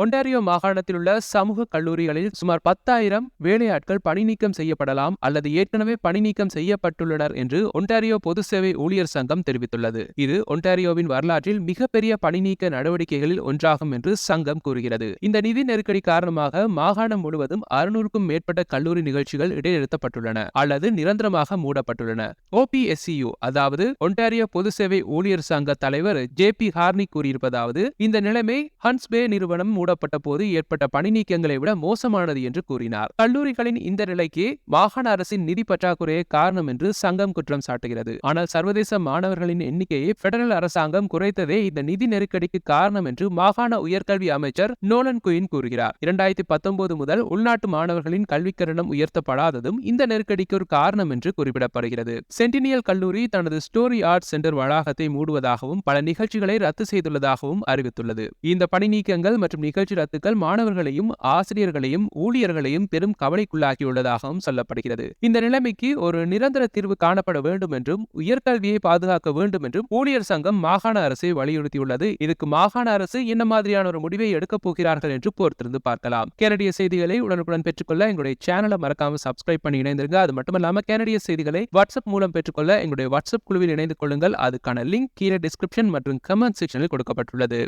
Ontario மாகாணத்தில் உள்ள சமூக கல்லூரிகளில் சுமார் பத்தாயிரம் வேலையாட்கள் பணிநீக்கம் செய்யப்படலாம் அல்லது ஏற்கனவே பணிநீக்கம் செய்யப்பட்டுள்ளனர் என்று ஒன்டாரியோ பொது சேவை ஊழியர் சங்கம் தெரிவித்துள்ளது. இது ஒன்டாரியோவின் வரலாற்றில் மிகப்பெரிய பணிநீக்க நடவடிக்கைகளில் ஒன்றாகும் என்று சங்கம் கூறுகிறது. இந்த நிதி நெருக்கடி காரணமாக மாகாணம் முழுவதும் அறுநூறுக்கும் மேற்பட்ட கல்லூரி நிகழ்ச்சிகள் இடைநிறுத்தப்பட்டுள்ளன அல்லது நிரந்தரமாக மூடப்பட்டுள்ளன. ஓபிஎஸ்சியு அதாவது ஒன்டாரியோ பொது சேவை ஊழியர் சங்க தலைவர் ஜே பி ஹார்னி கூறியிருப்பதாவது இந்த நிலைமை ஹன்ஸ்பே நிறுவனம் மூடப்பட்ட போது ஏற்பட்ட பணி நீக்கங்களை விட மோசமானது என்று கூறினார். கல்லூரிகளின் இந்த நிலைக்கு மாகாண அரசின் நிதி பற்றாக்குறையே காரணம் என்று சங்கம் குற்றம் சாட்டுகிறது. ஆனால் சர்வதேச மாணவர்களின் எண்ணிக்கையை பெடரல் அரசாங்கம் குறைத்ததே இந்த நிதி நெருக்கடிக்கு காரணம் என்று மாகாண உயர்கல்வி அமைச்சர் நோலன் குயின் கூறுகிறார். இரண்டாயிரத்தி பத்தொன்பது முதல் உள்நாட்டு மாணவர்களின் கல்விக்கரணம் உயர்த்தப்படாததும் இந்த நெருக்கடிக்கு ஒரு காரணம் என்று குறிப்பிடப்படுகிறது. சென்டினியல் கல்லூரி தனது ஸ்டோரி ஆர்ட் சென்டர் வளாகத்தை மூடுவதாகவும் பல நிகழ்ச்சிகளை ரத்து செய்துள்ளதாகவும் அறிவித்துள்ளது. இந்த பணி நீக்கங்கள் மற்றும் நிகழ்ச்சி ரத்துக்கள் மாணவர்களையும் ஆசிரியர்களையும் ஊழியர்களையும் பெரும் கவலைக்குள்ளாகியுள்ளதாகவும் சொல்லப்படுகிறது. இந்த நிலைமைக்கு ஒரு நிரந்தர தீர்வு காணப்பட வேண்டும் என்றும் உயர்கல்வியை பாதுகாக்க வேண்டும் என்றும் ஊழியர் சங்கம் மாகாண அரசை வலியுறுத்தியுள்ளது. இதுக்கு மாகாண அரசு என்ன மாதிரியான ஒரு முடிவை எடுக்கப் போகிறார்கள் என்று பொறுத்திருந்து பார்க்கலாம். கேனடிய செய்திகளை உடனுக்குடன் பெற்றுக்கொள்ள எங்களுடைய சேனலை மறக்காம சப்ஸ்கிரைப் பண்ணி இணைந்திருங்க. அது மட்டுமல்லாம கேனடிய செய்திகளை வாட்ஸ்அப் மூலம் பெற்றுக்கொள்ள எங்களுடைய வாட்ஸ்அப் குழுவில் இணைந்து கொள்ளுங்கள். அதுக்கான லிங்க் கீழே டிஸ்கிரிப்ஷன் மற்றும் கமெண்ட் செக்ஷனில் கொடுக்கப்பட்டுள்ளது.